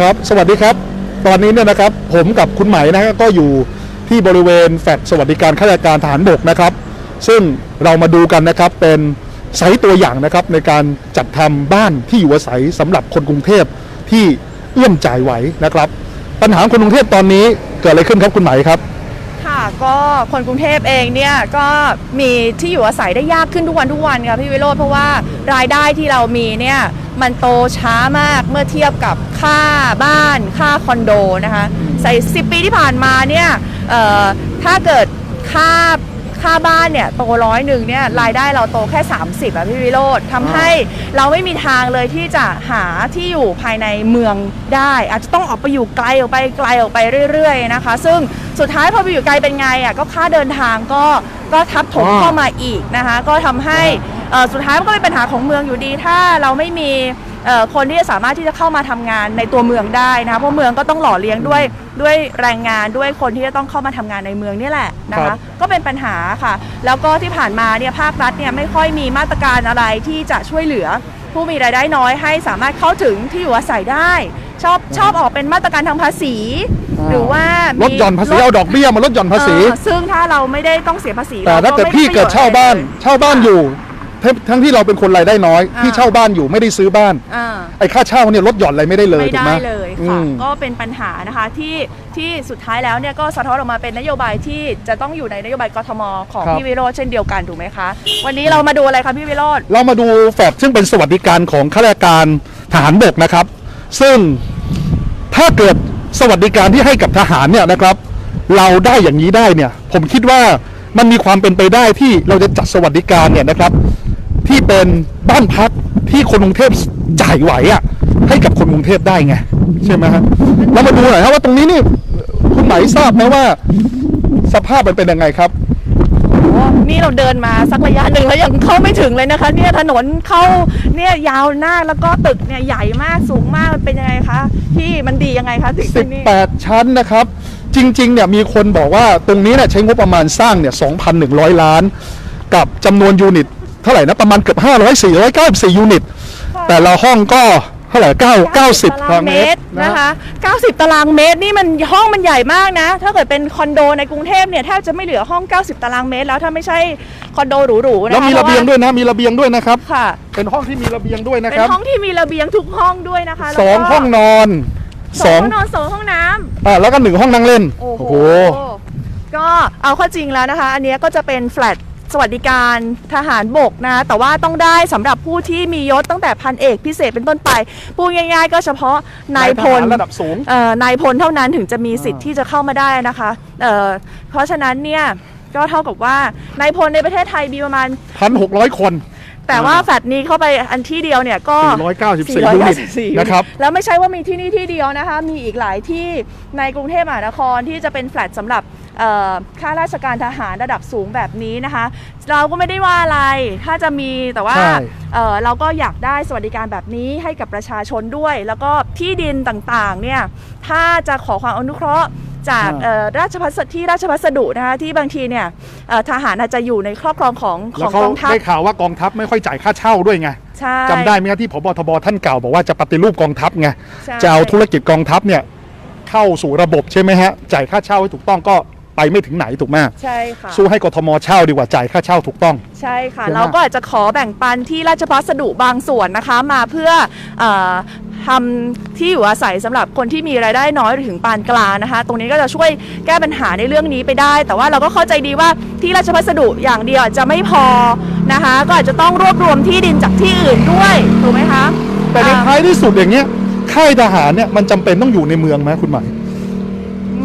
ครับ สวัสดีครับ ตอนนี้เนี่ยนะครับ ผมกับคุณไหมนะก็อยู่ที่บริเวณแฟลตสวัสดิการข้าราชการทหารบกนะครับ ซึ่งเรามาดูกันนะครับเป็นไซต์ตัวอย่างนะครับในการจัดทำบ้านที่อยู่อาศัยสำหรับคนกรุงเทพที่เอื้อมจ่ายไหวนะครับ ปัญหาคนกรุงเทพตอนนี้เกิดอะไรขึ้นครับคุณไหมครับค่ะก็คนกรุงเทพเองเนี่ยก็มีที่อยู่อาศัยได้ยากขึ้นทุกวันทุกวันค่ะพี่วิโรธเพราะว่ารายได้ที่เรามีเนี่ย มันโตช้ามากเมื่อเทียบกับค่าบ้านค่าคอนโดนะคะใส่สิปีที่ผ่านมาเนี่ยเอ่อถ้าเกิดค่าค่าบ้านเนี่ยโตร้อยหนึ่งเนี่ยรายได้เราโตแค่ 30อะพี่วิโรธทำให้เราไม่มีทางเลยที่จะหาที่อยู่ภายในเมืองได้ อาจจะต้องออกไปอยู่ไกลออกไปไกลออกไปเรื่อยๆนะคะ ซึ่งสุดท้ายพอไปอยู่ไกลเป็นไงอะก็ค่าเดินทางก็ก็ทับถมอ่าเข้ามาอีกนะคะ ก็ทำให้เอ่อ สุดท้ายมันก็เป็นปัญหาของเมืองอยู่ดี ถ้าเราไม่มีเอ่อคนที่จะสามารถที่จะเข้ามาทำงานในตัวเมืองได้นะคะเพราะเมืองก็ต้องหล่อเลี้ยงด้วยด้วยแรงงานด้วยคนที่จะต้องเข้ามาทำงานในเมืองนี่แหละนะครัคะบก็เป็นปัญหาค่ะ แล้วก็ที่ผ่านมาเนี่ยภาครัฐเนี่ยไม่ค่อยมีมาตรการอะไรที่จะช่วยเหลือ ผู้มีรายได้น้อยให้สามารถเข้าถึงที่อยู่อาศัยได้ ชอบชอบออกเป็นมาตรการทางภาษี หรือว่าลมีดหย่อนภาษีลดเอาดอกเบี้ยมาลดหย่อนภาษีเออซึ่งถ้าเราไม่ได้ต้องเสียภาษีแต่ถ้าเกิดพี่เกิดเช่าบ้านเช่าบ้านอยู่ ทั้งทั้งที่เราเป็นคนรายได้น้อยอ่าที่เช่าบ้านอยู่ไม่ได้ซื้อบ้านอ่าไอ้ค่าเช่าเนี่ยลดหย่อนอะไรไม่ได้เลยไม่ถูกได้ไหมเลยค่ะอืมก็เป็นปัญหานะคะที่ที่สุดท้ายแล้วเนี่ยก็สะท้อนออกมาเป็นนโยบายที่จะต้องอยู่ในนโยบายกทมของพี่วิโรจน์เช่นเดียวกันถูกไหมคะ วันนี้เรามาดูอะไรคะพี่วิโรจน์เรามาดูแฟลตซึ่งเป็นสวัสดิการของข้าราชการทหารบกนะครับ ซึ่งถ้าเกิดสวัสดิการที่ให้กับทหารเนี่ยนะครับ เราได้อย่างนี้ได้เนี่ย ผมคิดว่ามันมีความเป็นไปได้ที่เราจะจัดสวัสดิการเนี่ยนะครับ ที่เป็นบ้านพักที่คนกรุงเทพจ่ายไหวอะให้กับคนกรุงเทพได้ไง ใช่ไหมฮะเรามาดูหน่อยครับว่าตรงนี้นี่คุณไหมทราบไหมว่า สภาพมันเป็นยังไงครับโอ้นี่เราเดินมาสักระยะหนึ่งแล้วยังเข้าไม่ถึงเลยนะคะ เนี่ยถนนเข้าเนี่ยยาวหน้าแล้วก็ตึกเนี่ยใหญ่มากสูงมากมันเป็นยังไงคะพี่มันดียังไงคะตึกที่นี่18ชั้นนะครับ จริงๆเนี่ยมีคนบอกว่าตรงนี้เนี่ยใช้งบประมาณสร้างเนี่ย2,100 ล้าน กับจำนวนยูนิต เท่าไหร่นะประมาณเกือบ500 494ยูนิตค่ะแต่ละห้องก็เท่าไหร่9 90ตารางเมตรนะคะ 90 ตารางเมตรนี่มันห้องมันใหญ่มากนะ ถ้าเกิดเป็นคอนโดในกรุงเทพเนี่ยแทบจะไม่เหลือห้อง 90 ตารางเมตร แล้วถ้าไม่ใช่คอนโดหรูๆนะคะแล้วมีระเบียงด้วยนะมีระเบียงด้วยนะครับค่ะ เป็นห้องที่มีระเบียงด้วยนะเป็คนรับห้องที่มีระเบียงทุกห้องด้วยนะคะแล้วสก็องห้องนอนสสอองงห้องนอนสองห้องน้ำ อ่าแล้วก็หนึ่งห้องนั่งเล่น โอ้โห ก็เอาเข้อจริงแล้วนะคะ อันเนี้ยก็จะเป็นแฟลต สวัสดิการทหารบกนะ แต่ว่าต้องได้สำหรับผู้ที่มียศตั้งแต่พันเอกพิเศษเป็นต้นไปพูดง่าย ๆ ก็เฉพาะนายพลนายทหารระดับสูงเอ่อนายพลเท่านั้นถึงจะมีสิทธิ์ที่จะเข้ามาได้นะคะเอ่อเพราะฉะนั้นเนี่ยก็เท่ากับว่านายพลในประเทศไทยมีประมาณ 1,600 คน แต่ว่าแฟลตนี้เข้าไปอันที่เดียวเนี่ยก็494ยูนิต494นะครับแล้วไม่ใช่ว่ามีที่นี่ที่เดียวนะคะ มีอีกหลายที่ในกรุงเทพมหานครที่จะเป็นแฟลตสำหรับเอ่อข้าราชการทหารระดับสูงแบบนี้นะคะ เราก็ไม่ได้ว่าอะไรถ้าจะมีแต่ว่าใช่เอ่อเราก็อยากได้สวัสดิการแบบนี้ให้กับประชาชนด้วย แล้วก็ที่ดินต่างๆเนี่ยถ้าจะขอความอนุเคราะห์ จากอ่าเอ่อราชพัสที่ราชพัสดุนะคะที่บางทีเนี่ยเอ่อทหารอาจจะอยู่ในครอบครองของขแล้อวงเขากองทัพได้ข่าวว่ากองทัพไม่ค่อยจ่ายค่าเช่าด้วยไงใช่จำได้ไหมครับที่พบทบท่านเก่าบอกว่าจะปฏิรูปกองทัพไงใช่จะเอาธุรกิจกองทัพเนี่ยเข้าสู่ระบบใช่ไหมฮะจ่ายค่าเช่าให้ถูกต้องก็ ไปไม่ถึงไหนถูกไหมใช่ค่ะ สู้ให้กทมเช่าดีกว่าจ่ายค่าเช่าถูกต้อง ใช่ค่ะใช่ไหมเราก็อาจจะขอแบ่งปันที่ราชพัสดุบางส่วนนะคะ มาเพื่อเออทำที่อยู่อาศัยสำหรับคนที่มีรายได้น้อยหรือถึงปานกลางนะคะ ตรงนี้ก็จะช่วยแก้ปัญหาในเรื่องนี้ไปได้ แต่ว่าเราก็เข้าใจดีว่าที่ราชพัสดุอย่างเดียวอาจจะไม่พอนะคะ ก็อาจจะต้องรวบรวมที่ดินจากที่อื่นด้วยถูกไหมคะแต่ในอ่าท้ายที่สุดอย่างเงี้ยค่ายทหารเนี่ยมันจำเป็นต้องอยู่ในเมืองไหมคุณหมาย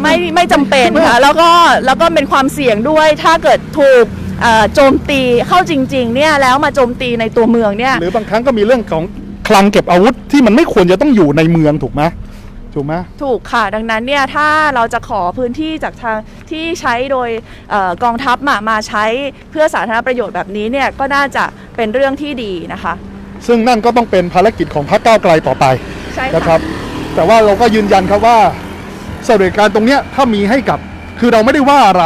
ไม่ไม่จำเป็นค่ะแล้วก็แล้วก็เป็นความเสี่ยงด้วยถ้าเกิดถูกเอ่อโจมตีเข้าจริง ๆ เนี่ยแล้วมาโจมตีในตัวเมืองเนี่ย หรือบางครั้งก็มีเรื่องของคลังเก็บอาวุธที่มันไม่ควรจะต้องอยู่ในเมืองถูกไหมถูกไหม ถูกค่ะ ดังนั้นเนี่ยถ้าเราจะขอพื้นที่จากทางที่ใช้โดยเออกองทัพมามาใช้เพื่อสาธารณประโยชน์แบบนี้เนี่ยก็น่าจะเป็นเรื่องที่ดีนะคะ ซึ่งนั่นก็ต้องเป็นภารกิจของพรรคก้าวไกลต่อไปใช่นะคค่ะรับ แต่ว่าเราก็ยืนยันครับว่า สวัสดิการตรงเนี้ยถ้ามีให้กับคือเราไม่ได้ว่าอะไร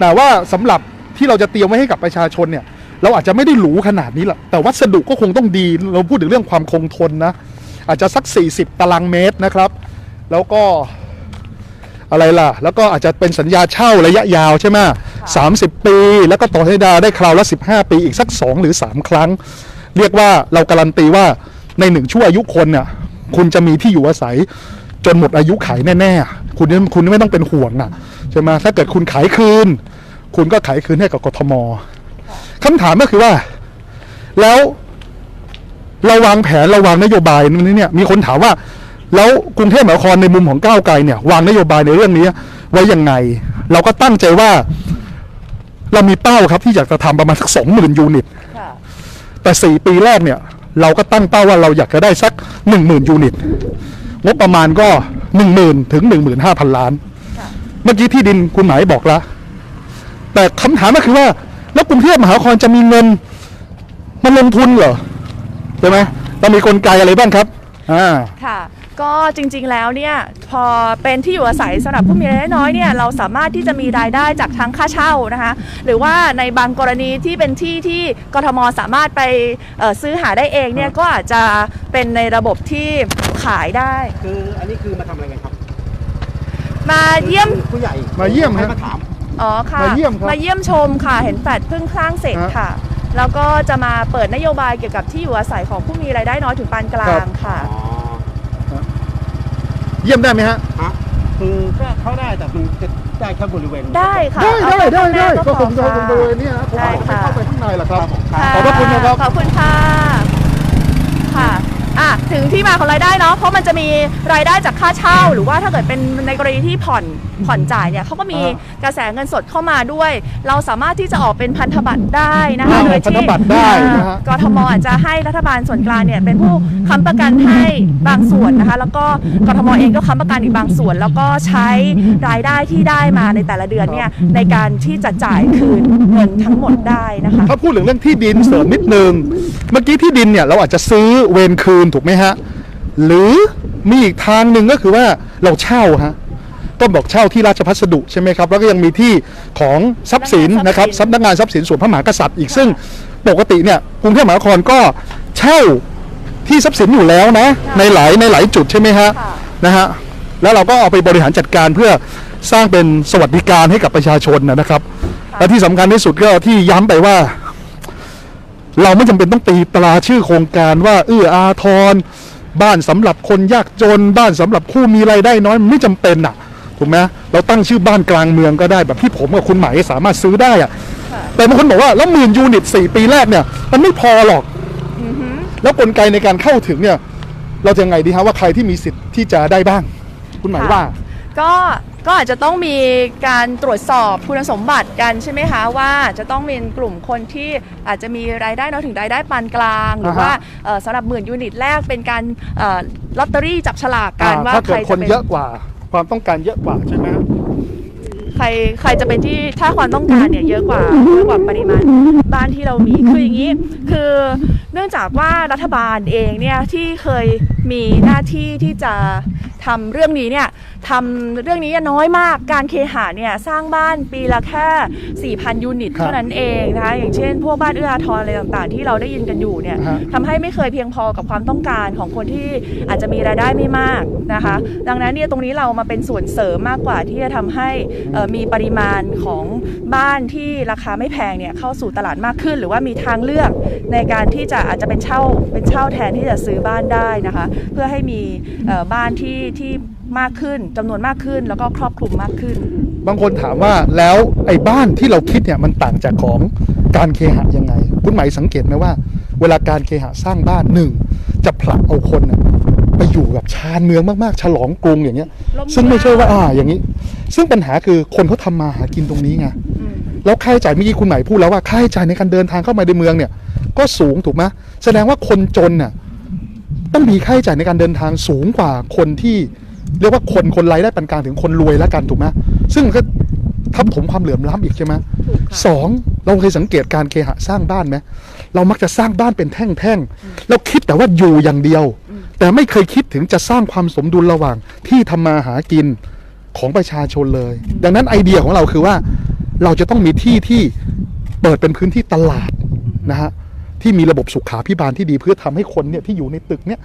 แต่ว่าสำหรับที่เราจะเตรียมไว้ให้กับประชาชนเนี่ย เราอาจจะไม่ได้หรูขนาดนี้หรอกแต่วัสดุก็คงต้องดี เราพูดถึงเรื่องความคงทนนะ อาจจะสัก 40 ตารางเมตรนะครับ แล้วก็อะไรล่ะ แล้วก็อาจจะเป็นสัญญาเช่าระยะยาวใช่ไหมสามสิบปี แล้วก็ต่อให้ดาได้คราวละสิบห้าปีอีกสักสองหรือสามครั้ง เรียกว่าเราการันตีว่าในหนึ่งชั่วอายุคนเนี่ยคุณจะมีที่อยู่อาศัย จนหมดอายุขายแน่ๆ คุณคุณไม่ต้องเป็นห่วงนะใช่ไหมถ้าเกิดคุณขายคืน คุณก็ขายคืนให้กับกทมคำถามก็คือว่า แล้วเราวางแผนเราวางนโยบายนี้เนี่ย มีคนถามว่า แล้วกรุงเทพมหานครในมุมของก้าวไกลเนี่ย วางนโยบายในเรื่องนี้ ไว้ยังไง เราก็ตั้งใจว่า เรามีเป้าครับที่อยากจะทำประมาณสักสองหมื่นยูนิตค่ะแต่สี่ปีแรกเนี่ย เราก็ตั้งเป้าว่าเราอยากจะได้สักหนึ่งหมื่นยูนิต งบประมาณก็หนึ่งหมื่นถึงหนึ่งหมื่นห้าพันล้านค่ะเมื่อกี้ที่ดินคุณหมายบอกแล้วแต่คำถามก็คือว่า แล้วกรุงเทพมหานครจะมีเงินมาลงทุนเหรอ ใช่ไหมเรามีกลไกอะไรบ้างครับ อ่า ค่ะ ก็จริงๆแล้วเนี่ยพอเป็นที่อยู่อาศัยสำหรับผู้มีรายได้น้อยเนี่ยเราสามารถที่จะมีรายได้จากทั้งค่าเช่านะคะหรือว่าในบางกรณีที่เป็นที่ที่กทมสามารถไปเอ่อซื้อหาได้เองเนี่ยก็อาจจะเป็นในระบบที่ขายได้ คืออันนี้คือมาทำอะไรกันครับ มาเยี่ยมผู้ใหญ่มาเยี่ยมให้ฮะมาถามอ๋อค่ะมาเยี่ยมครับมาเยี่ยมชมค่ะเห็นแฟลตเพิ่งสร้างเสร็จฮะค่ะแล้วก็จะมาเปิดนโยบายเกี่ยวกับที่อยู่อาศัยของผู้มีรายได้น้อยถึงปานกลาครังบค่ะอ๋อ เยี่ยมได้ไหมฮะ ฮะคือก็เข้าได้แต่มันจะได้แค่บริเวณได้ค่ะได้ได้ได้ได้เอาก็ไปผมจะข้างหน้าผมดูเนี่ยนะผมได้ไม่ค่ะเข้าไปข้างในหรอกครับครับ ขอบพระคุณนะครับ ขอบคุณค่ะ ค่ะอะ ถึงที่มาของรายได้เนาะ เพราะมันจะมีรายได้จากค่าเช่า หรือว่าถ้าเกิดเป็นในกรณีที่ผ่อน ผ่อนจ่ายเนี่ยเขาก็มีอ่กระแสเงินสดเข้ามาด้วย เราสามารถที่จะออกเป็นพันธบัตรได้นะคะอ่าโดยพันธที่บัตรได้นะฮะกทมอาจจะให้รัฐบาลส่วนกลางเนี่ยเป็นผู้ค้ำประกันให้บางส่วนนะคะ แล้วก็กทมเองก็ค้ำประกันอีกบางส่วน แล้วก็ใช้รายได้ที่ได้มาในแต่ละเดือนเนี่ยในการที่จะจ่ายคืนเงินทั้งหมดได้นะคะถ้าพูดถึงเรื่องที่ดินเสริมนิดนึงเมื่อกี้ที่ดินเนี่ยเราอาจจะซื้อเวรคืนถูกไหมฮะหรือมีอีกทางหนึ่งก็คือว่าเราเช่าฮะ ก็บอกเช่าที่ราชพัสดุใช่ไหมครับแล้วก็ยังมีที่ของทรัพย์สินนะครับสำนักงานทรัพย์สินส่วนพระมหากษัตริย์อีกซึ่งปกติเนี่ยกรุงเทพมหานครก็เช่าที่ทรัพย์สินอยู่แล้วนะในหลายในหลายจุดใช่ไหมฮะค่ะนะฮะแล้วเราก็เอาไปบริหารจัดการเพื่อสร้างเป็นสวัสดิการให้กับประชาชนนะครับ และที่สำคัญที่สุดก็ที่ย้ำไปว่า เราไม่จำเป็นต้องตีตราชื่อโครงการว่าเอื้ออาทรบ้านสำหรับคนยากจน บ้านสำหรับผู้มีรายได้น้อยมันไม่จำเป็นอะ ถูกไหมเราตั้งชื่อบ้านกลางเมืองก็ได้แบบที่ผมกับคุณหมายสามารถซื้อได้อะค่ะแต่บางคนบอกว่าแล้วหมื่นยูนิตสี่ปีแรกเนี่ย มันไม่พอหรอกแล้วกลไกในการเข้าถึงเนี่ย เราจะยังไงดีฮะว่าใครที่มีสิทธิ์ที่จะได้บ้าง คุณหมายว่า ก็ก็อาจจะต้องมีการตรวจสอบคุณสมบัติกันใช่ไหมคะว่าจะต้องเป็นกลุ่มคนที่อาจจะมีรายได้น้อยถึงรายได้ปานกลาง หรือว่าเอ่อสำหรับหมื่นยูนิตแรกเป็นการเอ่อลอตเตอรี่จับฉลากกันอ่าว่าถ้าใคเกิรดคจะนเป็นเยอะกว่า ความต้องการเยอะกว่าใช่ไหมใครใครจะเป็นที่ถ้าความต้องการเนี่ยเยอะกว่าเยอะกว่าปริมาณบ้านที่เรามีคืออย่างนี้ คือเนื่องจากว่ารัฐบาลเองเนี่ยที่เคย มีหน้าที่ที่จะทำเรื่องนี้เนี่ยทำเรื่องนี้น้อยมากการเคหะเนี่ยสร้างบ้านปีละแค่ 4,000 ยูนิตครับเท่านั้นเองนะคะอย่างเช่น พวกบ้านเอื้ออาทรอะไรต่างๆ ที่เราได้ยินกันอยู่เนี่ยฮะทำให้ไม่เคยเพียงพอกับความต้องการของคนที่อาจจะมีรายได้ไม่มากนะคะ ดังนั้นเนี่ยตรงนี้เรามาเป็นส่วนเสริมมากกว่าที่จะทำให้เอ่อมีปริมาณของบ้านที่ราคาไม่แพงเนี่ยเข้าสู่ตลาดมากขึ้น หรือว่ามีทางเลือกในการที่จะอาจจะเป็นเช่าเป็นเช่าแทนที่จะซื้อบ้านได้นะคะเพื่อให้มีเอ่อบ้านที่ที่มากขึ้นจำนวนมากขึ้น แล้วก็ครอบคลุมมากขึ้น บางคนถามว่าแล้วไอ้บ้านที่เราคิดเนี่ยมันต่างจากของการเคหะยังไง คุณหมายสังเกตไหมว่า เวลาการเคหะสร้างบ้านหนึ่งจะผลักเอาคนน่ะไปอยู่แบบชานเมืองมากๆ ฉลองกรุงอย่างเงี้ยล้มซึ่งไม่ใช่ว่าเหลวอ่าอย่างนี้ ซึ่งปัญหาคือคนเขาทำมาหากินตรงนี้ไงอืมแล้วค่าใช้จ่ายเมื่อกี้คุณหมายพูดแล้วว่าค่าใช้จ่ายในการเดินทางเข้ามาในเมืองเนี่ย ก็สูงถูกไหมแสดงว่าคนจนน่ะ ต้องมีค่าใช้จ่ายในการเดินทางสูงกว่าคนที่เรียกว่าคนคนรายได้ปานกลางถึงคนรวยแล้วกันถูกไหมซึ่งมันก็ทับถมความเหลื่อมล้ำอีกใช่ไหมสองเราเคยสังเกตการเคหะสร้างบ้านไหมเรามักจะสร้างบ้านเป็นแท่งๆแล้วคิดแต่ว่าอยู่อย่างเดียว แต่ไม่เคยคิดถึงจะสร้างความสมดุลระหว่างที่ทำมาหากินของประชาชนเลย ดังนั้นไอเดียของเราคือว่าเราจะต้องมีที่ที่เปิดเป็นพื้นที่ตลาดนะฮะ ที่มีระบบสุขาพิบาลที่ดีเพื่อทำให้คนเนี่ยที่อยู่ในตึกเนี่ย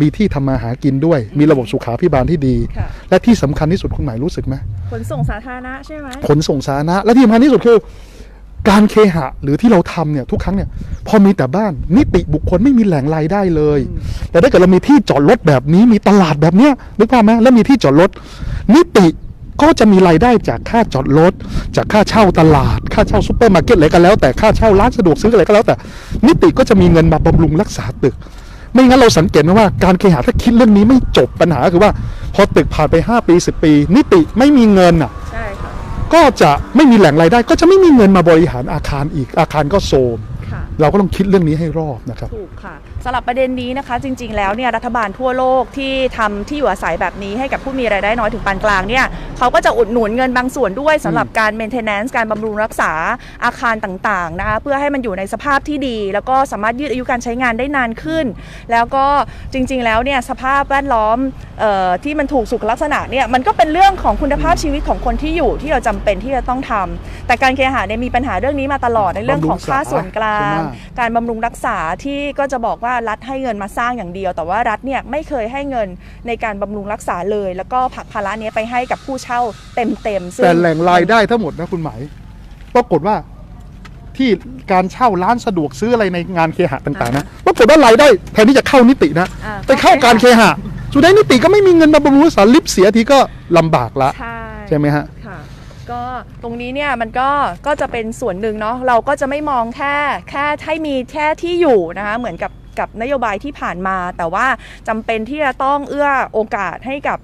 มีที่ทำมาหากินด้วย มีระบบสุขาพิบาลที่ดีค่ะและที่สำคัญที่สุดคุณหมายรู้สึกไหมขนส่งสาธารณะใช่ไหมขนส่งสาธารณะและที่สำคัญที่สุดคือการเคหะหรือที่เราทำเนี่ยทุกครั้งเนี่ยพอมีแต่บ้านนิติบุคคลไม่มีแหล่งรายได้เลย แต่ถ้าเกิดเรามีที่จอดรถแบบนี้มีตลาดแบบเนี้ยนึกภาพไหมแล้วมีที่จอดรถนิติ ก็จะมีรายได้จากค่าจอดรถ จากค่าเช่าตลาด ค่าเช่าซูเปอร์มาร์เก็ตอะไรก็แล้ว แต่ค่าเช่าร้านสะดวกซื้ออะไรก็แล้วแต่ นิติก็จะมีเงินมาบำรุงรักษาตึก ไม่งั้นเราสังเกตไหมว่าการเคหะถ้าคิดเรื่องนี้ไม่จบปัญหาก็คือว่า พอตึกผ่านไป 5 ปี 10 ปี นิติไม่มีเงินอะใช่ค่ะก็จะไม่มีแหล่งรายได้ ก็จะไม่มีเงินมาบริหารอาคารอีกอาคารก็โทรมค่ะ เราก็ต้องคิดเรื่องนี้ให้รอบนะครับถูกค่ะสำหรับประเด็นนี้นะคะ จริง ๆ แล้วเนี่ยรัฐบาลทั่วโลกที่ทำที่อยู่อาศัยแบบนี้ให้กับผู้มีรายได้น้อยถึงปานกลางเนี่ยเขาก็จะอุดหนุนเงินบางส่วนด้วยสำหรับการ maintenance การบำรุงรักษาอาคารต่างๆนะคะเพื่อให้มันอยู่ในสภาพที่ดี แล้วก็สามารถยืดอายุการใช้งานได้นานขึ้น แล้วก็จริง ๆ แล้วเนี่ยสภาพแวดล้อมเออที่มันถูกสุขลักษณะเนี่ยมันก็เป็นเรื่องของคุณภาพชีวิตของคนที่อยู่ที่เราจำเป็นที่จะต้องทำแต่การเคหะเนี่ยมีปัญหาเรื่องนี้มาตลอดในเรื่องของค่าส่วนกลางใช่ไหมการบำรุงรักษาที่ก็จะบอกว่ารัฐให้เงินมาสร้างอย่างเดียว แต่ว่ารัฐเนี่ยไม่เคยให้เงินในการบำรุงรักษาเลย แล้วก็ผลักภาระเนี้ยไปให้กับผู้เช่าเต็มๆซึ่งแต่แหล่งรายได้ทั้งหมดนะคุณหมายปรากฏว่าที่การเช่าร้านสะดวกซื้ออะไรในงานเคหะต่างๆนะปรากฏว่ารายได้แทนที่จะเข้านิตินะอ่าไปเข้าการเคหะสุดท้ายนิติก็ไม่มีเงินมาบำรุงรักษาลิฟต์เสียทีก็ลำบากละใช่ใช่ไหมฮะค่ะ ก็ตรงนี้เนี่ยมันก็ก็จะเป็นส่วนหนึ่งเนาะเราก็จะไม่มองแค่แค่ให้มีแค่ที่อยู่นะคะเหมือนกับกับนโยบายที่ผ่านมา แต่ว่าจำเป็นที่จะต้องเอื้อโอกาสให้กับ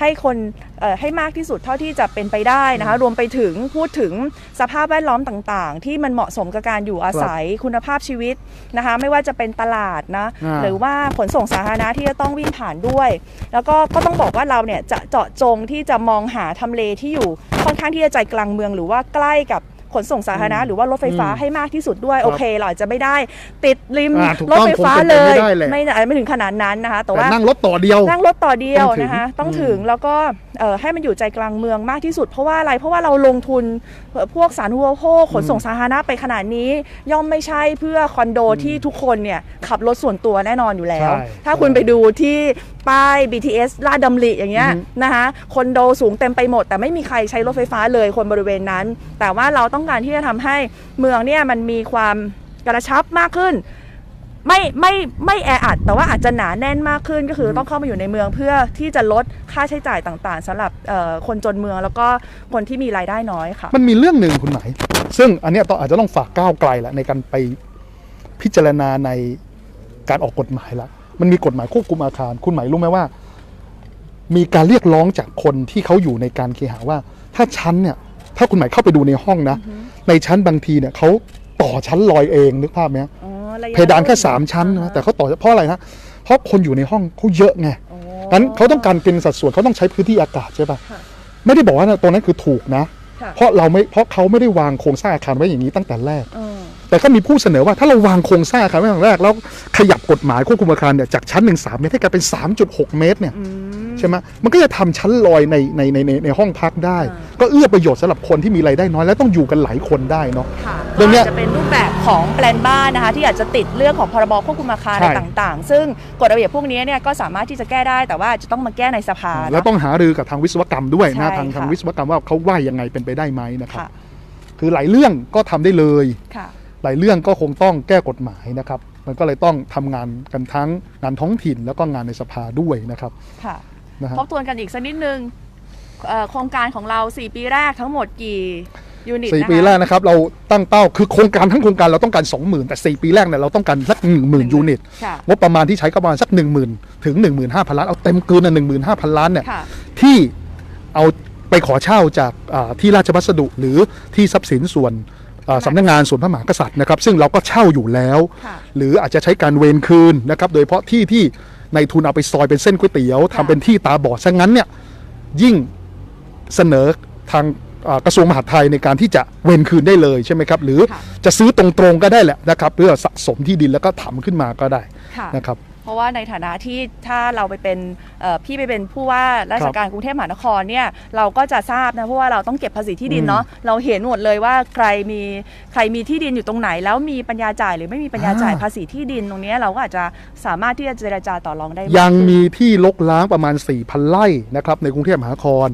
ให้คนเอ่อให้มากที่สุดเท่าที่จะเป็นไปได้นะคะรวมไปถึงพูดถึงสภาพแวดล้อมต่างๆ ที่มันเหมาะสมกับการอยู่อาศัยคุณภาพชีวิตนะคะไม่ว่าจะเป็นตลาดนะอ่าหรือว่าขนส่งสาธารณะที่จะต้องวิ่งผ่านด้วย แล้วก็ก็ต้องบอกว่าเราเนี่ยจะเจาะจงที่จะมองหาทำเลที่อยู่ค่อนข้างที่จะใจกลางเมือง หรือว่าใกล้กับ ขนส่งสาธารณะหรือว่ารถไฟฟ้าอืมให้มากที่สุดด้วยครับโอเคเราอาจจะไม่ได้ ติดริมอ่าถูกรถต้องไฟฟ้าคงเป็นเลไปยไม่ได้แหละไม่ไม่ถึงขนาดนั้นนะคะแต่แต่ว่านั่งรถต่อเดียว นั่งรถต่อเดียวต้องถึงนะคะต้องอืมถึงแล้วก็เอ่อให้มันอยู่ใจกลางเมืองมากที่สุด เพราะว่าอะไรเพราะว่าเราลงทุนเอ่อพวกสาธารณูปโภคขนส่งสาธารณะไปขนาดนี้ ย่อมไม่ใช่เพื่อคอนโดที่ทุกคนเนี่ยขับรถส่วนตัวแน่นอนอยู่แล้วใช่ถ้าคุณไปดูที่ป้าย BTS ลาดดำริอย่างเงี้ยอือฮึนะคะคอนโดสูงเต็มไปหมด แต่ไม่มีใครใช้รถไฟฟ้าเลยคนบริเวณนั้น แต่ว่าเราต้องการที่จะทำให้เมืองเนี่ยมันมีความกระชับมากขึ้น ไม่ไม่ไม่แออัด แต่ว่าอาจจะหนาแน่นมากขึ้นก็คือต้องเข้ามาอยู่ในเมืองเพื่อที่จะลดค่าใช้จ่ายต่างๆสำหรับคนจนเมืองแล้วก็คนที่มีรายได้น้อยค่ะ มันมีเรื่องหนึ่งคุณหมายซึ่งอันนี้ต้องอาจจะต้องฝากก้าวไกลแหละในการไปพิจารณาในการออกกฎหมายละมันมีกฎหมายควบคุมอาคาร คุณหมายรู้ไหมว่า มีการเรียกร้องจากคนที่เขาอยู่ในการเคหะว่า ถ้าชั้นเนี่ย ถ้าคุณหมายเข้าไปดูในห้องนะ ในชั้นบางทีเนี่ยเขาต่อชั้นลอยเองนึกภาพไหมอ๋อระยะเพดานแค่สามชั้นนะแต่เขาต่อเพราะอะไรฮะเพราะคนอยู่ในห้องเขาเยอะไงอ๋อนั้นเขาต้องการเป็นสัดส่วนเขาต้องใช้พื้นที่อากาศใช่ปะค่ะไม่ได้บอกว่าตรงนั้นคือถูกนะค่ะเพราะเราไม่เพราะเขาไม่ได้วางโครงสร้างอาคารไว้อย่างนี้ตั้งแต่แรกเออแต่ก็มีผู้เสนอว่าถ้าเราวางโครงสร้างอาคารไว้ตั้งแต่แรก แล้วขยับกฎหมายควบคุมอาคารเนี่ยจากชั้นหนึ่งสามเมตรให้กลายเป็น 3.6 เมตรเนี่ยอืมใช่ไหมมันก็จะทำชั้นลอยในในในในในห้องพักได้อ่าก็เอื้อประโยชน์สำหรับคนที่มีรายได้น้อยและต้องอยู่กันหลายคนได้เนาะค่ะเรื่องเนี้ยก็าจจะเป็นรูปแบบของแปลนบ้านนะคะ ที่อาจจะติดเรื่องของพรบควบคุมอาคารใช่อะไรต่าง ๆ ซึ่งกฎระเบียบพวกนี้เนี่ยก็สามารถที่จะแก้ได้แต่ว่าจะต้องมาแก้ในสภา แล้วเนาะต้องหารือกับทางวิศวกรรมด้วยใช่นะทางทางค่ะวิศวกรรมว่าเขาว่ายังไงเป็นไปได้ไหมนะครับค่ะคือหลายเรื่องก็ทำได้เลยค่ะหลายเรื่องก็คงต้องแก้กฎหมายนะครับ มันก็เลยต้องทำงานกันทั้งงานท้องถิ่นแล้วก็งานในสภาด้วยนะครับ ค่ะ นะฮะทบทวนกันอีกสักนิดนึงเอ่อโครงการของเรา 4 ปีแรกทั้งหมดกี่ยูนิตสี่นะคะปีแรกนะครับเราตั้งเป้าคือโครงการทั้งโครงการเราต้องการ 20,000 แต่ 4 ปีแรกเนี่ยเราต้องการสัก 10,000 ยูนิตค่ะงบประมาณที่ใช้ก็ประมาณสัก 10,000 ถึง 15,000 ล้าน เอาเต็มเกินนะ15,000 ล้านเนี่ยค่ะที่เอาไปขอเช่าจากอ่าที่ราชพัสดุหรือที่ทรัพย์สินส่วนอ่าสำนักงานส่วนพระมหากษัตริย์นะครับซึ่งเราก็เช่าอยู่แล้วค่ะหรืออาจจะใช้การเวรคืนนะครับโดยเฉพาะที่ที่ ในทุนเอาไปซอยเป็นเส้นก๋วยเตี๋ยวทำค่ะเป็นที่ตาบอดซะงั้นเนี่ยยิ่งเสนอทางอ่ากระทรวงมหาดไทยในการที่จะเวรคืนได้เลยใช่ไหมครับ หรือค่ะจะซื้อตรงๆก็ได้แหละนะครับเพื่อสะสมที่ดินแล้วก็ทำขึ้นมาก็ได้ค่ะนะครับเพ ราะราะว่าในฐานะที่ถ้าเราไปเป็นเอ่อพี่ไปเป็นผู้ว่าราชการกรุงเทพมหานครเนี่ยเราก็จะทราบนะเพราะว่าเราต้องเก็บภาษีที่ดินอืมเนาะเราเห็นหมดเลยว่าใครมีใครมีที่ดินอยู่ตรงไหน แล้วมีปัญญาจ่ายหรือไม่มีปัญญาจ่ายอ่าภาษีที่ดินตรงเนี้ยเราก็อาจจะสามารถที่จะเจรจาต่อรองได้ากยังขึ้นมีที่ลกล้างประมาณ 4,000ไร่นะครับในกรุงเทพมหานคร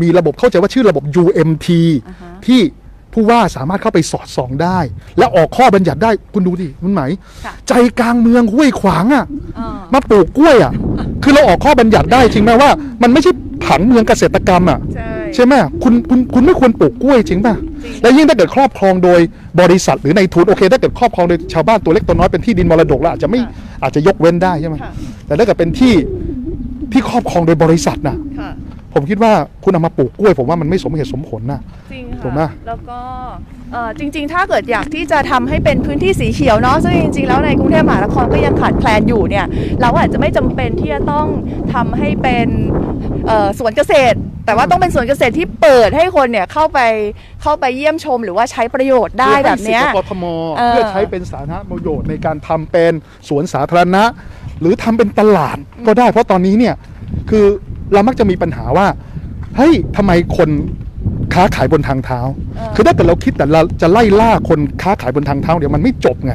มีระบบเข้าใจว่าชื่อระบบ UMT อ่าฮะที่ ผู้ว่าสามารถเข้าไปสอดส่องได้ และออกข้อบัญญัติได้คุณดูดิมันไหมายค่ะใจกลางเมืองห้วยขวางอะ่ะอ่ามาปลูกกล้วยอะ่ะ คือเราออกข้อบัญญัติได้จริงไหมว่า มันไม่ใช่ผังเมืองเกษตรกรรมอะ ใช่ ใช่ไหมคุณคุณคุณไม่ควรปลูกกล้วยจริงป่ะ จริง และยิ่งถ้าเกิดครอบครองโดยบริษัทหรือในทุนโอเค ถ้าเกิดครอบครองโดยชาวบ้านตัวเล็กตัวน้อยเป็นที่ดินมรดกแล้วอาจจะไม่อาจจะยกเว้นได้ใช่ไหมค่ะ แต่ถ้าเกิดเป็นที่ที่ครอบครองโดยบริษัทน่ะ ค่ะ ผมคิดว่าคุณเอามาปลูกกล้วย ผมว่ามันไม่สมเหตุสมผลนะ จริงถูกไหมค่ะแล้วก็เอ่อจริง ๆ ถ้าเกิดอยากที่จะทำให้เป็นพื้นที่สีเขียวเนาะซึ่งจริง ๆ แล้วในกรุงเทพมหานครก็ยังขาดแคลนอยู่เนี่ย เราอาจจะไม่จำเป็นที่จะต้องทำให้เป็นเอ่อสวนเกษตร แต่ว่าต้องเป็นสวนเกษตรที่เปิดให้คนเนี่ยเข้าไปเข้าไปเยี่ยมชมหรือว่าใช้ประโยชน์ได้แบบเนี้ยพื่อให้สิทธิ์กทมเออ เพื่อใช้เป็นสาธารณประโยชน์ในการทำเป็นสวนสาธารณะ หรือทำเป็นตลาดก็ได้ เพราะตอนนี้เนี่ยคือ เรามักจะมีปัญหาว่าเฮ้ยทำไมคนค้าขายบนทางเท้าเออคือถ้าเกิดเราคิดแต่เราจะไล่ล่าคนค้าขายบนทางเท้าเดี๋ยวมันไม่จบไง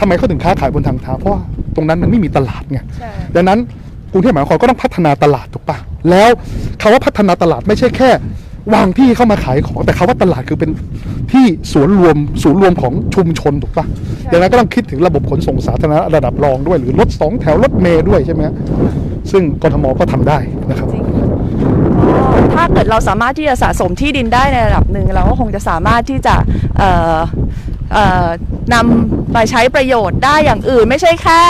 ทำไมเขาถึงค้าขายบนทางเท้าเพราะว่าตรงนั้นมันไม่มีตลาดไงใช่ดังนั้นกรุงเทพมหานครก็ต้องพัฒนาตลาดถูกปะแล้วคาว่าพัฒนาตลาดไม่ใช่แค่ วางที่เข้ามาขายของ แต่คาว่าตลาดคือเป็นที่ศูนย์รวมศูนย์รวมของชุมชนถูกปะดังนั้นก็ต้องคิดถึงระบบขนส่งสาธารณะระดับรองด้วย หรือรถสองแถวรถเมล์ด้วยใช่ไหมฮะ ซึ่งกทมก็ทำได้นะครับถ้าเกิดเราสามารถที่จะสะสมที่ดินได้ในระดับหนึ่งเราก็คงจะสามารถที่จะ นำไปใช้ประโยชน์ได้อย่างอื่น ไม่ใช่แค่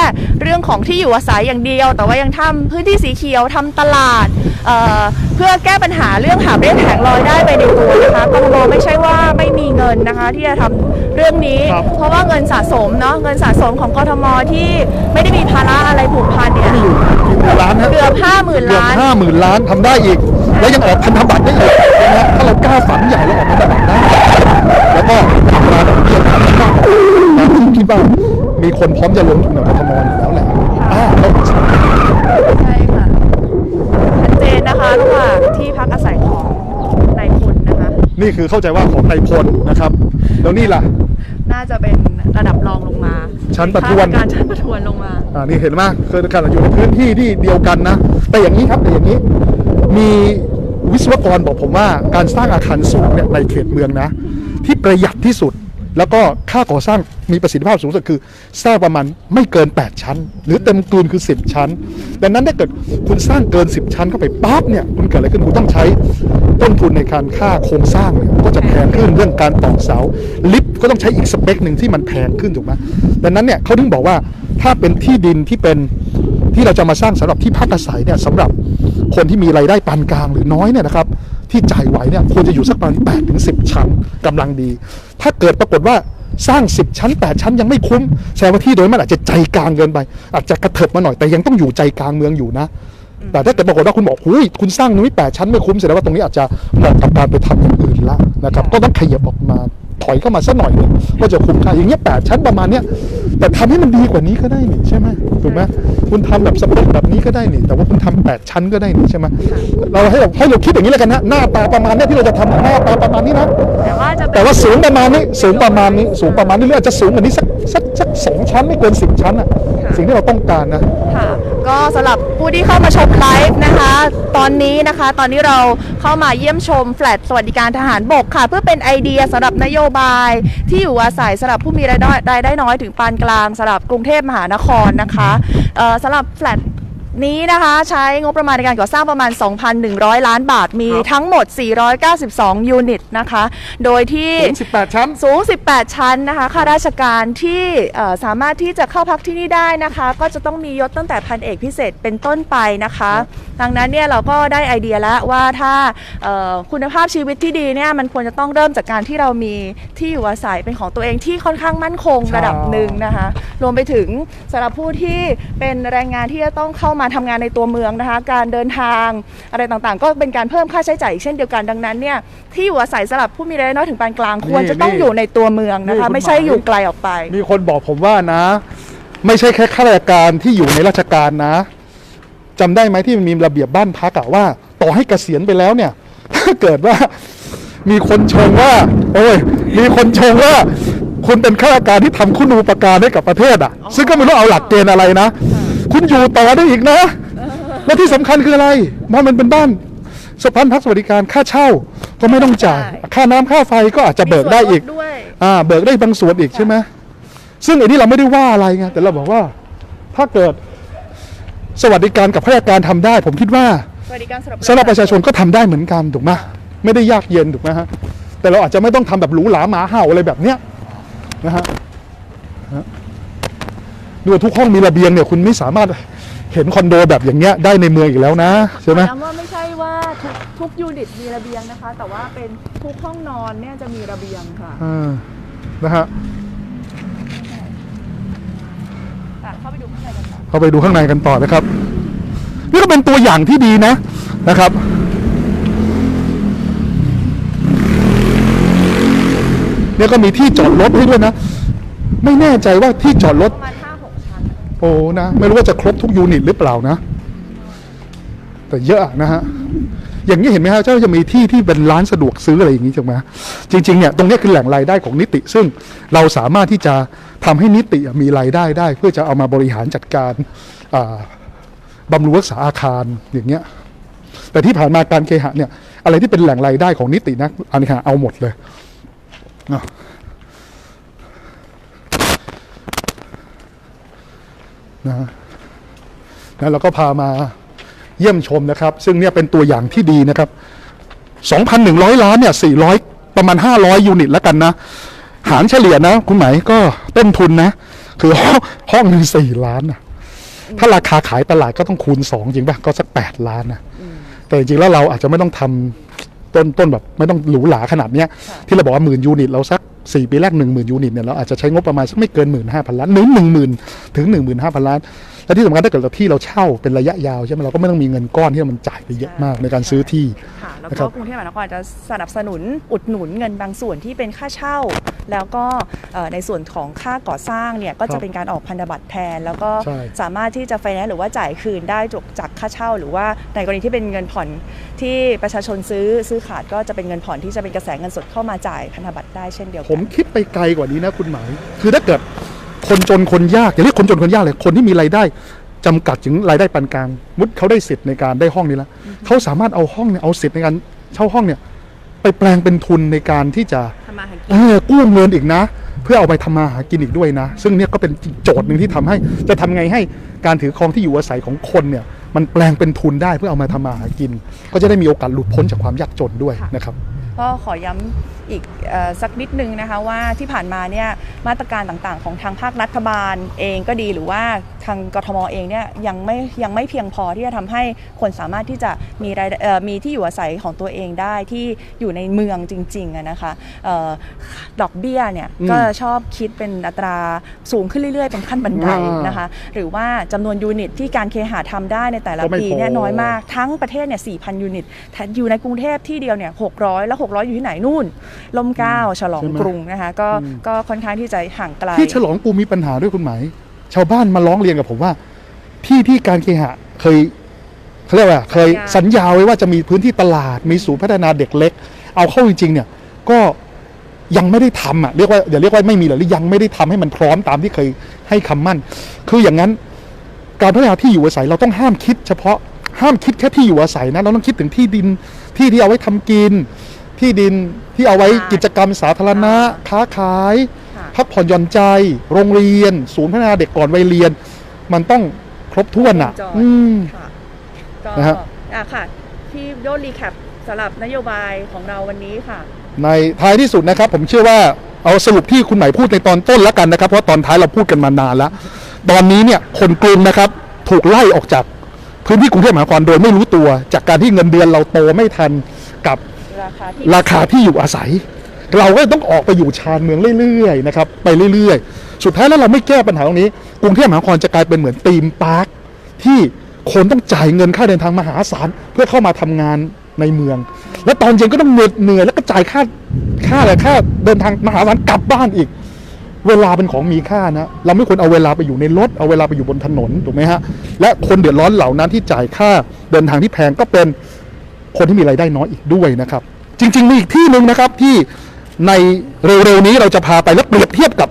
เรื่องของที่อยู่อาศัยอย่างเดียว แต่ว่ายังทำพื้นที่สีเขียวทำตลาดเอ่อเพื่อแก้ปัญหาเรื่องหาบเร่แผงลอยได้ไปในตัวนะคะกทมไม่ใช่ว่าไม่มีเงินนะคะที่จะทำเรื่องนี้ครับเพราะว่าเงินสะสมเนาะเงินสะสมของกทมที่ไม่ได้มีภาระอะไรผูกพันเนี่ยมีอยู่กี่หมื่นล้านฮะเกือบห้าหมื่นเกือบล้านห้าหมื่นล้านทำได้อีก แล้วยังออกพันธบัตรได้อีกนะฮะถ้าเรากล้าฝันใหญ่แล้วออกพันธบัตรได้แล้วก็ทำร้าน เที่ยวกันมากผมคิดว่ามีคนพร้อมจะลงทุนกับกทมอยู่แล้วแหละอ่าแล้วใช่ค่ะชัดเจนนะคะระหว่างที่พักอาศัยของนายพลนะคะ นี่คือเข้าใจว่าของนายพลนะครับ แล้วนี่ล่ะ น่าจะเป็นระดับรองลงมาชั้นประทวนข้าราชการชั้นประทวนลงมาอ่านี่เห็นไหมเคยกันอยู่ในพื้นที่ที่เดียวกันนะ แต่อย่างนี้ครับแต่อย่างนี้มีวิศวกรบอกผมว่าการสร้างอาคารสูงเนี่ยในเขตเมืองนะ ที่ประหยัดที่สุด แล้วก็ค่าก่อสร้างมีประสิทธิภาพสูงสุดคือ สร้างประมาณไม่เกิน 8 ชั้น หรือเต็มกลืนคือ 10 ชั้น ดังนั้นถ้าเกิดคุณสร้างเกิน 10 ชั้นเข้าไปปั๊บเนี่ยคุณเกิดอะไรขึ้นคุณต้องใช้ต้นทุนในการค่าโครงสร้างเนี่ยก็จะแพงขึ้นเรื่องการต่อเสาลิฟต์ก็ต้องใช้อีกสเปคหนึ่งที่มันแพงขึ้นถูกไหมดังนั้นเนี่ยเขาถึงบอกว่าถ้าเป็นที่ดินที่เป็นที่เราจะมาสร้างสำหรับที่พักอาศัยเนี่ยสำหรับคนที่มีรายได้ปานกลางหรือน้อยเนี่ยนะครับ ที่จ่ายไหวเนี่ยควรจะอยู่สักประมาณ8ถึง10ชั้นกำลังดี ถ้าเกิดปรากฏว่าสร้าง 10 ชั้น 8 ชั้นยังไม่คุ้มแสดงว่าที่โดยมันอาจจะใจกลางเกินไป อาจจะกระเถิบมาหน่อยแต่ยังต้องอยู่ใจกลางเมืองอยู่นะ แต่ถ้าเกิดปรากฏว่าคุณบอกหุ้ยคุณสร้างตรงนี้8ชั้นไม่คุ้มแสดงว่าตรงนี้อาจจะเหมาะกับการไปทำอย่างอื่นละนะครับ ก็ต้องขยับออกมาถอยเข้ามาสักหน่อยหนึงก็จะคุ้มค่าอย่างเงี้ยแปดชั้นประมาณเนี้ยแต่ทำให้มันดีกว่านี้ก็ได้นี่ใช่ไหม ถูกไหมคุณทำแบบสเปคแบบนี้ก็ได้นี่ แต่ว่าคุณทำแปดชั้นก็ได้นี่ใช่ไหมเราให้เราให้เราคิดอย่างนี้แล้วกันนะหน้าตาประมาณเนี้ยที่เราจะทำหน้าตาประมาณนี้นะแต่ว่าจะเป็นแต่ว่าสูงประมาณนี้สูงประมาณนี้สูงประมาณนี้หรืออาจจะสูงกว่านี้สักสักสักสองชั้นไม่เกินสิบชั้นอะสิ่งที่เราต้องการนะค่ะ ก็สำหรับผู้ที่เข้ามาชมไลฟ์นะคะ ตอนนี้นะคะ ตอนนี้เราเข้ามาเยี่ยมชมแฟลตสวัสดิการทหารบกค่ะ เพื่อเป็นไอเดียสำหรับนโยบาย ที่อยู่อาศัยสำหรับผู้มีรายได้รายได้น้อยถึงปานกลางสำหรับกรุงเทพมหานครนะคะเอ่อสำหรับแฟลต นี้นะคะใช้งบประมาณในการก่อสร้างประมาณ 2,100 ล้านบาทมีครับทั้งหมด 492 ยูนิตนะคะ โดยที่สูงสิบแปดชั้น สูง 18 ชั้นนะคะข้าราชการที่เอ่อสามารถที่จะเข้าพักที่นี่ได้นะคะ ก็จะต้องมียศตั้งแต่พันเอกพิเศษเป็นต้นไปนะคะ ดังนั้นเนี่ยเราก็ได้ไอเดียแล้วว่าถ้าเอ่อคุณภาพชีวิตที่ดีเนี่ยมันควรจะต้องเริ่มจากการที่เรามีที่อยู่อาศัยเป็นของตัวเองที่ค่อนข้างมั่นคงใช่ระดับหนึ่งนะคะ รวมไปถึงสำหรับผู้ที่เป็นแรงงานที่จะต้องเข้ามาทำงานในตัวเมืองนะคะ การเดินทางอะไรต่างๆ ก็เป็นการเพิ่มค่าใช้จ่ายอีกเช่นเดียวกันดังนั้นเนี่ยที่อยู่อาศัยสำหรับผู้มีรายได้น้อยถึงปานกลางควรจะต้องนี่อยู่ในตัวเมืองนะคะนี่คุณไม่ใช่หมายอยู่ไกลออกไป มีคนบอกผมว่านะ ไม่ใช่แค่ข้าราชการที่อยู่ในราชการนะจำได้ไหมที่มันมีระเบียบบ้านพักอะว่า ต่อให้เกษียณไปแล้วเนี่ย ถ้าเกิดว่ามีคนชมว่า โอ้ย มีคนชมว่า คุณเป็นข้าราชการที่ทำคุณูปการให้กับประเทศอะ ซึ่งก็ไม่รู้เอาหลักเกณฑ์อะไรนะ คุณอยู่ต่อได้อีกนะ และที่สำคัญคืออะไรมันมันเป็นบ้านสพันพักสวัสดิการค่าเช่าก็ไม่ต้องจ่ายใช่ค่าน้ำค่าไฟก็อาจจะเบิกได้อีกมีส่วนลด้วยอ่าเบิกได้บางส่วนอีกใช่ไหมซึ่งไอ้นี่เราไม่ได้ว่าอะไรไงแต่เราบอกว่าถ้าเกิดสวัสดิการกับข้าราชการทำได้ ผมคิดว่าสวัสดิการสำหรับสำหรับประชาชนก็ทำได้เหมือนกันถูกไหมไม่ได้ยากเย็นถูกไหมฮะแต่เราอาจจะไม่ต้องทำแบบหรูหราหมาเห่าอะไรแบบเนี้ยนะฮะฮะ ดูว่าทุกห้องมีระเบียงเนี่ยคุณไม่สามารถเห็นคอนโดแบบอย่างเงี้ยได้ในเมืองอีกแล้วนะใช่ไหมย้ำว่าไม่ใช่ว่าทุกทุกยูนิตมีระเบียงนะคะ แต่ว่าเป็นทุกห้องนอนเนี่ยจะมีระเบียงค่ะอ่านะฮะอะเข้าไปดูข้างในกันต่อเข้าไปดูข้างในกันต่อนะครับ นี่ก็เป็นตัวอย่างที่ดีนะนะครับ เนี่ยก็มีที่จอดรถให้ด้วยนะ ไม่แน่ใจว่าที่จอดรถ ประมาณห้าหกชั้น โอ้นะ ไม่รู้ว่าจะครบทุกยูนิตหรือเปล่านะ แต่เยอะนะฮะอย่างนี้เห็นไหมฮะเจ้าจะมีที่ที่เป็นร้านสะดวกซื้ออะไรอย่างนี้ใช่ไหมจริงๆเนี่ยตรงนี้คือแหล่งรายได้ของนิติ ซึ่งเราสามารถที่จะทำให้นิติมีรายได้ได้ เพื่อจะเอามาบริหารจัดการอ่าบำรุงรักษาอาคารอย่างเงี้ยแต่ที่ผ่านมาการเคหะเนี่ยอะไรที่เป็นแหล่งรายได้ของนิตินะอันนี้ฮะเอาหมดเลย นาะนะฮะแล้วเราก็พามาเยี่ยมชมนะครับ ซึ่งเนี่ยเป็นตัวอย่างที่ดีนะครับ 2,100 ล้านเนี่ย 400 ประมาณ 500 ยูนิตแล้วกันนะ หารเฉลี่ยนะ คุณหมายก็ต้นทุนนะ คือห้องห้องหนึ่งสี่ล้านนะถ้าราคาขายตลาดก็ต้องคูณ 2 จริงป่ะ ก็สัก 8 ล้านนะแต่จริงๆแล้วเราอาจจะไม่ต้องทำต้นต้นแบบไม่ต้องหรูหราขนาดเนี้ย ที่เราบอกว่าหมื่นยูนิตเราสัก 4 ปีแรก 1 0,000 ยูนิตเนี่ยเราอาจจะใช้งบประมาณสักไม่เกิน 15,000 ล้านหรือ10,000 ถึง 15,000 ล้าน และที่สำคัญถ้าเกิดเราที่เราเช่าเป็นระยะยาวใช่ไหมเราก็ไม่ต้องมีเงินก้อนที่มันจ่ายไปเยอะมากในการซื้อที่ ค่ะแล้วนะครัก็บ กรุงเทพมหานครจะสนับสนุนอุดหนุนเงินบางส่วนที่เป็นค่าเช่า แล้วก็เอ่อในส่วนของค่าก่อสร้างเนี่ยก็ครัจะบเป็นการออกพันธบัตรแทน แล้วก็ใช่ สามารถที่จะไฟแนนซ์หรือว่าจ่ายคืนได้จากจากค่าเช่า หรือว่าในกรณีที่เป็นเงินผ่อนที่ประชาชนซื้อซื้อขาดก็จะเป็นเงินผ่อนที่จะเป็นกระแสเงินสดเข้ามาจ่ายพันธบัตรได้เช่นเดียวผกัมคิดไปไกลกว่านี้นะคุณหมาย คือถ้าเกิด คนจนคนยากอย่าเรียกคนจนคนยากเลยคนที่มีรายได้จำกัดถึงรายได้ปานกลางมุดเขาได้สิทธิ์ในการได้ห้องนี้แล้วเขาสามารถเอาห้องเนี่ยเอาสิทธิ์ในการเช่าห้องเนี่ย ไปแปลงเป็นทุนในการที่จะทำมาหากินเออกู้เงินอีกนะ เพื่อเอาไปทำมาหากินอีกด้วยนะ ซึ่งเนี่ยก็เป็นโจทย์หนึ่งที่ทำให้ จะทำไงให้การถือครองที่อยู่อาศัยของคนเนี่ย มันแปลงเป็นทุนได้เพื่อเอามาทำมาหากิน ก็จะได้มีโอกาสหลุดพ้นจากความยากจนด้วยนะครับ ก็ขอย้ำอีกเออสักนิดนึงนะคะว่าที่ผ่านมาเนี่ยมาตรการต่างๆ ของทางภาครัฐบาลเองก็ดีหรือว่าทางกทมเองเนี่ยยังไม่ยังไม่เพียงพอที่จะทำให้คนสามารถที่จะมีรายได้เอ่อมีที่อยู่อาศัยของตัวเองได้ที่อยู่ในเมืองจริงๆอะนะคะเออดอกเบี้ยเนี่ยอืมก็ชอบคิดเป็นอัตราสูงขึ้นเรื่อยๆ เป็นขั้นบันไดอ่านนะคะหรือว่าจำนวนยูนิตที่การเคหะทำได้ในแต่ละก็ไม่ปีเนี่ยพอน้อยมากทั้งประเทศเนี่ย4,000ยูนิตแต่อยู่ในกรุงเทพที่เดียวเนี่ย600แล้ว600 อยู่ที่ไหนนู่นลมเกล้าฉลองใช่ไหมกรุงนะคะก็อืมก็ค่อนข้างที่จะห่างไกลที่ฉลองกูมีปัญหาด้วยคุณหมาย ชาวบ้านมาร้องเรียนกับผมว่า ที่ที่การเคหะเคยเขาเรียกว่าเคยสัญญาสัญญาไว้ว่าจะมีพื้นที่ตลาดมีศูนย์พัฒนาเด็กเล็ก เอาเข้าจริงๆเนี่ยก็ยังไม่ได้ทำอะเรียกว่าอย่าเรียกว่าไม่มีหรอกหรือยังไม่ได้ทำให้มันพร้อมตามที่เคยให้คำมั่น คืออย่างนั้นการพัฒนาที่อยู่อาศัยเราต้องห้ามคิดเฉพาะห้ามคิดแค่ที่อยู่อาศัยนะเราต้องคิดถึงที่ดินที่ที่เอาไว้ทำกิน ที่ดินที่เอาไว้กิจกรรมสาธารณะ ค้าขายค่ะพักผ่อนหย่อนใจ โรงเรียน ศูนย์พัฒนาเด็กก่อนวัยเรียน มันต้องครบถ้วนอะวงจรอืมค่ะก็นะฮะอะค่ะ ที่โดนรีแคปสำหรับนโยบายของเราวันนี้ค่ะ ในท้ายที่สุดนะครับ ผมเชื่อว่าเอาสรุปที่คุณหมายพูดในตอนต้นแล้วกันนะครับ เพราะตอนท้ายเราพูดกันมานานแล้ว ตอนนี้เนี่ยคนกรุงนะครับ ถูกไล่ออกจากพื้นที่กรุงเทพมหานครโดยไม่รู้ตัว จากการที่เงินเดือนเราโตไม่ทันกับ ราคาที่ราคาที่อยู่อาศัย เราก็ต้องออกไปอยู่ชานเมืองเรื่อยๆนะครับไปเรื่อยๆ สุดท้ายแล้วเราไม่แก้ปัญหาตรงนี้ กรุงเทพมหานครจะกลายเป็นเหมือนธีมพาร์คที่คนต้องจ่ายเงินค่าเดินทางมหาศาลเพื่อเข้ามาทำงานในเมือง และตอนเย็นก็ต้องเหนื่อยเหนื่อยแล้วก็จ่ายค่าค่าอะไรค่าเดินทางมหาศาลกลับบ้านอีก เวลาเป็นของมีค่านะ เราไม่ควรเอาเวลาไปอยู่ในรถ เอาเวลาไปอยู่บนถนนถูกไหมฮะ และคนเดือดร้อนเหล่านั้นที่จ่ายค่าเดินทางที่แพงก็เป็น คนที่มีรายได้น้อยอีกด้วยนะครับ จริง ๆ มีอีกที่หนึ่งนะครับที่ในเร็วๆนี้เราจะพาไปแล้วเปรียบเทียบกับ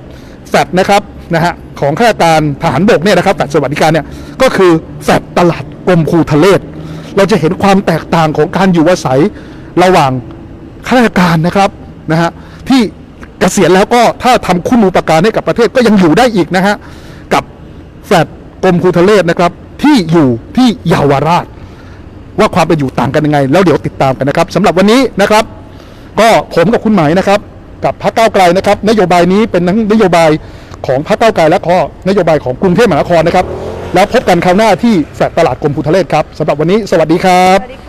แฟดนะครับนะฮะของข้าราชการทหารบกเนี่ยนะครับแฟดสวัสดิการเนี่ยก็คือแฟดตลาดกรมคูทะเลศเราจะเห็นความแตกต่างของการอยู่อาศัยระหว่างข้าราชการนะครับนะฮะที่เกษียณแล้วก็ถ้าทำคุณูปการให้กับประเทศก็ยังอยู่ได้อีกนะฮะกับแฟลตกรมคูทะเลศนะครับที่อยู่ที่เยาวราช ว่าความเป็นอยู่ต่างกันยังไง แล้วเดี๋ยวติดตามกันนะครับสำหรับวันนี้นะครับ ก็ผมกับคุณหมายนะครับ กับพรรคก้าวไกลนะครับ นโยบายนี้เป็นทั้งนโยบายของพรรคก้าวไกลและคอนโยบายของกรุงเทพมหานครนะครับ แล้วพบกันคราวหน้าที่แฟลตตลาดกรมพุทะเลศครับสำหรับวันนี้ สวัสดีครับ สวัสดีค่ะ